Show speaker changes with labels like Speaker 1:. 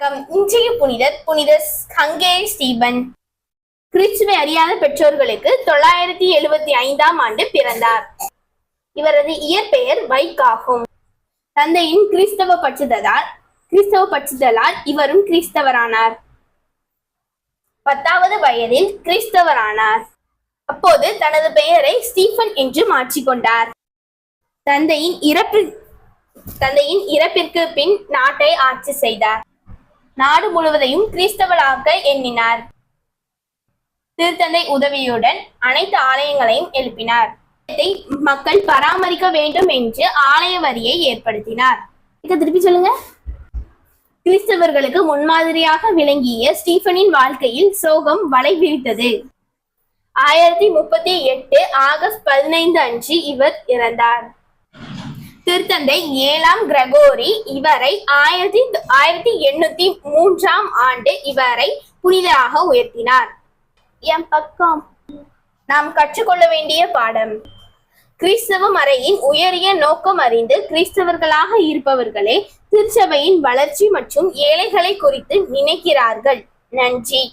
Speaker 1: வணக்கம். இன்றைய புனிதர் புனித ஹங்கே ஸ்டீபன் கிறிஸ்துவை அறியாத பெற்றோர்களுக்கு தொள்ளாயிரத்தி எழுபத்தி ஐந்தாம் ஆண்டு பிறந்தார். இவரது இயற்பெயர் வைக் ஆகும் தந்தையின் கிறிஸ்தவ பற்றுதலால் கிறிஸ்தவ பட்சிதலால் இவரும் கிறிஸ்தவரானார். பத்தாவது வயதில் கிறிஸ்தவரானார். அப்போது தனது பெயரை ஸ்டீஃபன் என்று மாற்றிக்கொண்டார். தந்தையின் இறப்பு தந்தையின் இறப்பிற்கு பின் நாட்டை ஆட்சி செய்தார். நாடு முழுவதையும் கிறிஸ்தவராக்க எண்ணினார். திருத்தந்தை உதவியுடன் அனைத்து ஆலயங்களையும் எழுப்பினார். இதை மக்கள் பராமரிக்க வேண்டும் என்று ஆலய வரியை ஏற்படுத்தினார். இதை திருப்பி சொல்லுங்க. கிறிஸ்தவர்களுக்கு முன்மாதிரியாக விளங்கிய ஸ்டீஃபனின் வாழ்க்கையில் சோகம் வலை விரித்தது. ஆயிரத்தி முப்பத்தி எட்டு ஆகஸ்ட் பதினைந்து அன்று இவர் இறந்தார். திருத்தந்தை ஏழாம் கிரகோரி இவரை ஆயிரத்தி ஆயிரத்தி எண்ணூத்தி மூன்றாம் ஆண்டு இவரை புனிதராக உயர்த்தினார். என் பக்கம். நாம் கற்றுக்கொள்ள வேண்டிய பாடம். கிறிஸ்தவ மறையின் உயரிய நோக்கம் அறிந்து கிறிஸ்தவர்களாக இருப்பவர்களே திருச்சபையின் வளர்ச்சி மற்றும் ஏழைகளை குறித்து நினைக்கிறார்கள். நன்றி.